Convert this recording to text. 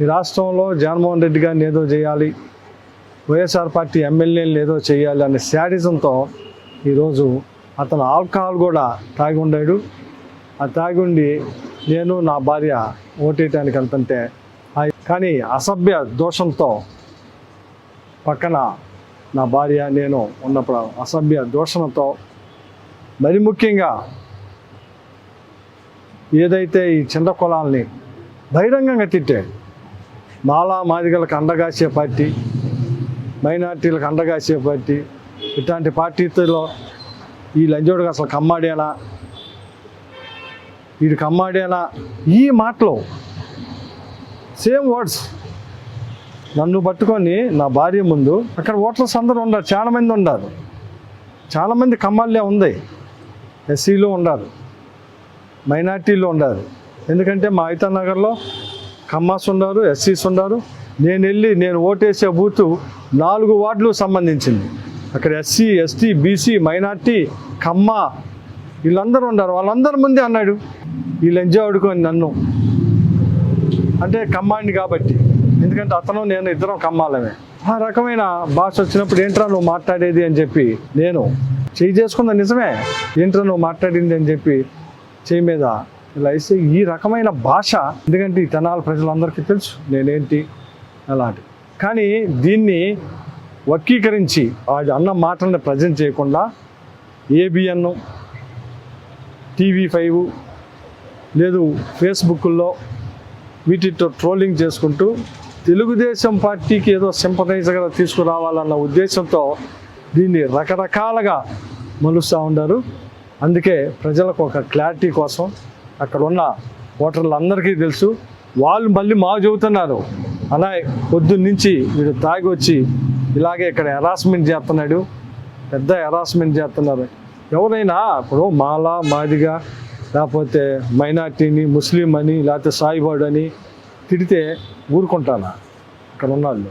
ఈ రాష్ట్రంలో జగన్మోహన్ రెడ్డి గారిని ఏదో చేయాలి వైఎస్ఆర్ పార్టీ ఎమ్మెల్యేలు ఏదో చేయాలి అనే శాడిజంతో ఈరోజు అతను ఆల్కహాల్ కూడా తాగి ఉండాడు. ఆ తాగి ఉండి నేను నా భార్య ఓటేయటానికి వెళ్తుంటే కానీ అసభ్య దోషంతో పక్కన నా భార్య నేను ఉన్నప్పుడు అసభ్య దోషంతో మరి ముఖ్యంగా ఏదైతే ఈ చిన్న కులాల్ని బహిరంగంగా తిట్టాడు మాలా మాదిగలకు అండగాసే పార్టీ మైనార్టీలకు అండగాసే పార్టీ ఇట్లాంటి పార్టీలో ఈ లంజోడుగా అసలు కమ్మాడేనా వీడు కమ్మాడేనా ఈ మాటలు సేమ్ వర్డ్స్ నన్ను పట్టుకొని నా భార్య ముందు అక్కడ ఓటర్స్ అందరూ ఉన్నారు చాలామంది ఉండరు ఉన్నారు. చాలామంది కమ్మాళ్ళే ఉంది. ఎస్సీలో ఉన్నారు మైనార్టీలో ఉన్నారు. ఎందుకంటే మా అయితా నగర్లో కమ్మాస్ ఉన్నారు ఎస్సీస్ ఉన్నారు. నేను వెళ్ళి నేను ఓటేసే బూతు నాలుగు వార్డులు సంబంధించింది. అక్కడ SC ST BC minority Kamma వీళ్ళందరూ ఉన్నారు. వాళ్ళందరి ముందే అన్నాడు వీళ్ళు ఎంజాయ్ ఆడుకొని నన్ను. అంటే కమ్మాండి కాబట్టి. ఎందుకంటే అతను నేను ఇద్దరం కమ్మాలమే ఆ రకమైన భాష వచ్చినప్పుడు ఏంట్రా నువ్వు మాట్లాడేది అని చెప్పి నేను చేయి చేసుకున్న నిజమే? ఏంట్రా నువ్వు మాట్లాడింది? అని చెప్పి చేయి మీద ఇలా వేస్తే ఈ రకమైన భాష ఎందుకంటే ఈ తెనాల ప్రజలందరికీ తెలుసు నేనేంటి అలాంటి. కానీ దీన్ని వర్గీకరించి అన్న మాటలను ప్రజెంట్ చేయకుండా ఏబిఎన్ టీవీ ఫైవ్ లేదు ఫేస్బుక్లో వీటితో ట్రోలింగ్ చేసుకుంటూ తెలుగుదేశం పార్టీకి ఏదో సింపటైజర్గా తీసుకురావాలన్న ఉద్దేశంతో దీన్ని రకరకాలుగా మలుస్తూ ఉన్నారు. అందుకే ప్రజలకు ఒక క్లారిటీ కోసం అక్కడ ఉన్న ఓటర్లందరికీ తెలుసు. వాళ్ళు మళ్ళీ మా చెబుతున్నారు. అలా పొద్దున్న నుంచి వీడు తాగి వచ్చి ఇలాగే ఇక్కడ హెరాస్మెంట్ చేస్తున్నాడు. పెద్ద హెరాస్మెంట్ చేస్తున్నారు. ఎవరైనా ఇప్పుడు మాల మాదిగా లేకపోతే మైనార్టీని ముస్లిం అని లేకపోతే సాయిబాడు అని తిడితే ఊరుకుంటానా? ఇక్కడ ఉన్నాళ్ళు